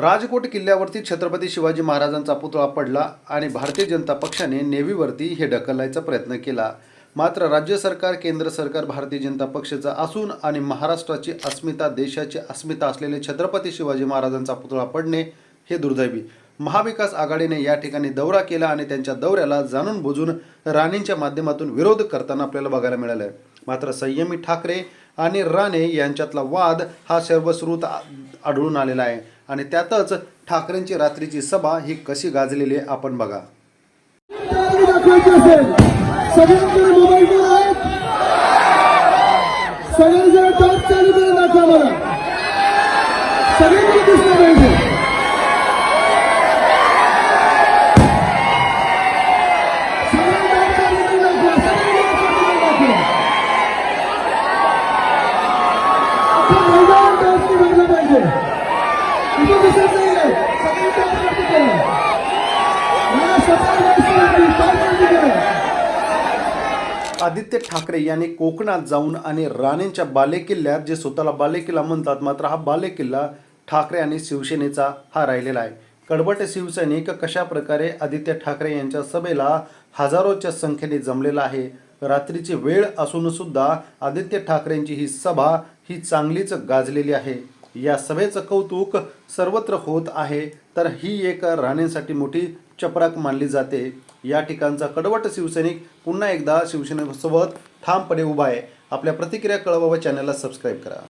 राजकोट किल्ल्यावरती छत्रपती शिवाजी महाराजांचा पुतळा पडला आणि भारतीय जनता पक्षाने नेव्हीवरती हे ढकलायचा प्रयत्न केला. मात्र राज्य सरकार केंद्र सरकार भारतीय जनता पक्षाचं असून आणि महाराष्ट्राची अस्मिता देशाची अस्मिता असलेले छत्रपती शिवाजी महाराजांचा पुतळा पडणे हे दुर्दैवी. महाविकास आघाडीने या ठिकाणी दौरा केला आणि त्यांच्या दौऱ्याला जाणून बुजून राणेंच्या माध्यमातून विरोध करताना आपल्याला बघायला मिळालं आहे मात्र संयमी ठाकरे आणि राणे यांच्यातला वाद हा सर्वश्रुत आढळून आलेला आहे. आणि त्यातच ठाकरेंची रात्रीची सभा ही कशी गाजलेली आहे आपण बघा. तयारी दिसत मला स्वतः आदित्य ठाकरे यांनी कोकणात जाऊन आणि राणेंच्या बालेकिल्ल्यात जे स्वतःला बालेकिल्ला म्हणतात मात्र हा बालेकिल्ला ठाकरे आणि शिवसेनेचा हा राहिलेला आहे. कडबट शिवसैनिक कशा प्रकारे आदित्य ठाकरे यांच्या सभेला हजारोच्या संख्येने जमलेला आहे? रात्रीची वेळ असून सुद्धा आदित्य ठाकरेंची ही सभा ही चांगलीच गाजलेली आहे. या सभेचं कौतुक सर्वत्र होत आहे तर ही एक राणेंसाठी मोठी चपराक मानली जाते. या ठिकाणचा कडवट शिवसैनिक पुन्हा एकदा शिवसेनेसोबत ठामपणे उभा आहे. आपल्या प्रतिक्रिया कळवा व चॅनलला सबस्क्राईब करा.